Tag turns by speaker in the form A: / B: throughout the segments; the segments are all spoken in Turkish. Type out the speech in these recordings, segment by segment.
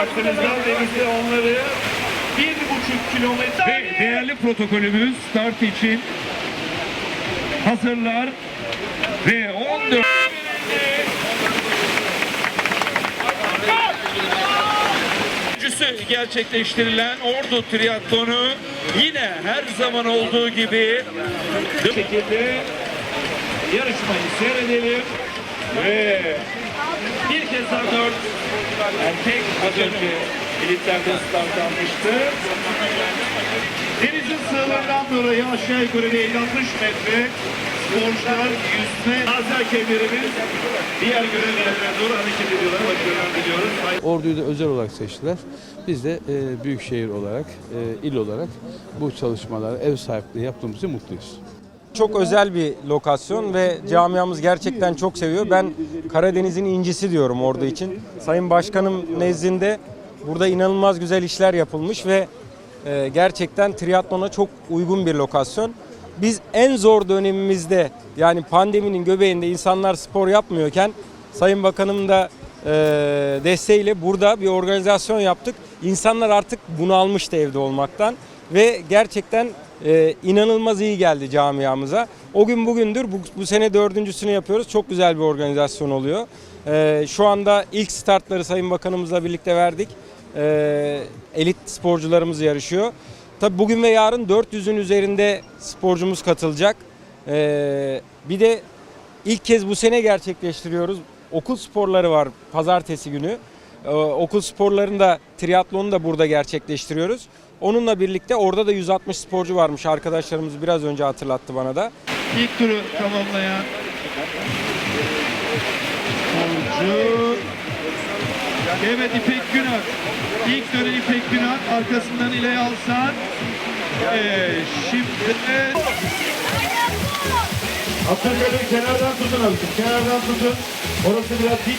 A: baktığınızda denizde onları bir buçuk kilometre
B: Ve değerli protokolümüz start için hazırlar. Ve 14 Üçüncüsü gerçekleştirilen Ordu Triatlonu yine her zaman olduğu gibi
A: şekilde yarışmayı seyredelim. Ve bir kez daha dört erkek az önce elitlerde start almıştı. Denizin sığlarından dolayı aşağı yukarı bir 50-60 metre sporcular yüzme azerkeylerimiz diğer görev yerlerine doğru hareket ediyorlar. Başarılar diliyoruz.
C: Ordu'yu da özel olarak seçtiler. Biz de e, büyükşehir olarak, e, il olarak bu çalışmalara ev sahipliği yaptığımız için mutluyuz.
D: Çok özel bir lokasyon ve camiamız gerçekten çok seviyor. Ben Karadeniz'in incisi diyorum ordu için. Sayın Başkanım nezdinde burada inanılmaz güzel işler yapılmış ve e, gerçekten triatlona çok uygun bir lokasyon. Biz en zor dönemimizde yani pandeminin göbeğinde insanlar spor yapmıyorken Sayın Bakanım da e, desteğiyle burada bir organizasyon yaptık. İnsanlar artık bunalmıştı evde olmaktan ve gerçekten e, inanılmaz iyi geldi camiamıza. O gün bugündür bu, bu sene dördüncüsünü yapıyoruz. Çok güzel bir organizasyon oluyor. E, şu anda ilk startları Sayın Bakanımızla birlikte verdik. E, elit sporcularımız yarışıyor. Tabii bugün ve yarın 400'ün üzerinde sporcumuz katılacak. E, bir de ilk kez bu sene gerçekleştiriyoruz. Okul sporları var pazartesi günü. Ee, okul sporlarında triatlonu da burada gerçekleştiriyoruz. Onunla birlikte orada da 160 sporcu varmış arkadaşlarımız biraz önce hatırlattı bana da.
A: İlk turu tamamlayan sporcu Evet İpek Günak. İlk dönem İpek Günak. Arkasından İlay Alsan. Ee, şimdi Abdülkadir kenardan tutun abicim. Kenardan tutun. Orası biraz dik.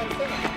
A: Thank
E: you.